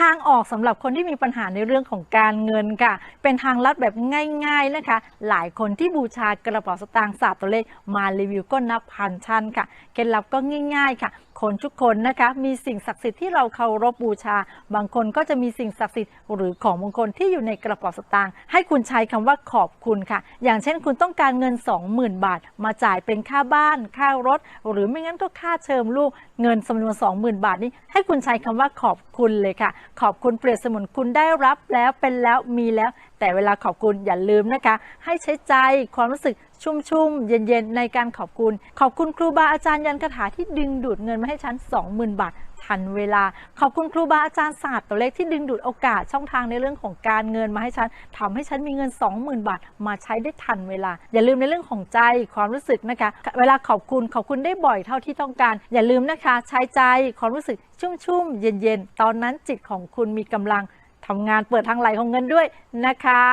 ทางออกสำหรับคนที่มีปัญหาในเรื่องของการเงินค่ะ เป็นทางลัดแบบง่าย ๆนะคะ หลายคนที่บูชากระเป๋าสตางค์ศาสตร์ตัวเลขมารีวิวก็นับพันชั้นค่ะ เคล็ดลับก็ง่าย ๆ ค่ะ คนทุกคนนะคะมีสิ่งศักดิ์สิทธิ์ที่เราเคารพบูชา บางคนก็จะมีสิ่งศักดิ์สิทธิ์หรือของมงคลที่อยู่ในกระเป๋าสตางค์ให้คุณใช้คำว่าขอบคุณค่ะ อย่างเช่นคุณต้องการเงิน 20,000 บาท มาจ่ายเป็นค่าบ้าน ค่ารถ หรือไม่งั้นก็ค่าเทอมลูกเงินจำนวน 20,000 บาทนี้ให้คุณใช้คำว่าขอบคุณเลยค่ะ ขอบคุณเปรียบเสมือนคุณได้รับแล้วเป็นแล้วมีแล้ว แต่เวลาขอบคุณอย่าลืมนะคะ ให้ใช้ใจความรู้สึกชุ่มๆ เย็นๆ ในการขอบคุณ ขอบคุณครูบาอาจารย์ยันคาถาที่ดึงดูดเงินมาให้ฉัน 20,000 บาททันเวลา ขอบคุณครูบาอาจารย์ศาสตร์ตัวเลขที่ดึงดูดโอกาสช่องทางในเรื่องของการเงินมาให้ฉันทำให้ฉันมีเงิน 20,000 บาท มาใช้ได้ทันเวลา อย่าลืมในเรื่องของใจความรู้สึกนะคะ เวลาขอบคุณขอบคุณได้บ่อยเท่าที่ต้องการ อย่าลืมนะคะ ใช้ใจความรู้สึกชุ่มๆ เย็นๆ ตอนนั้นจิตของคุณมีกำลัง ทำงานเปิดทางไหลของเงินด้วยนะคะ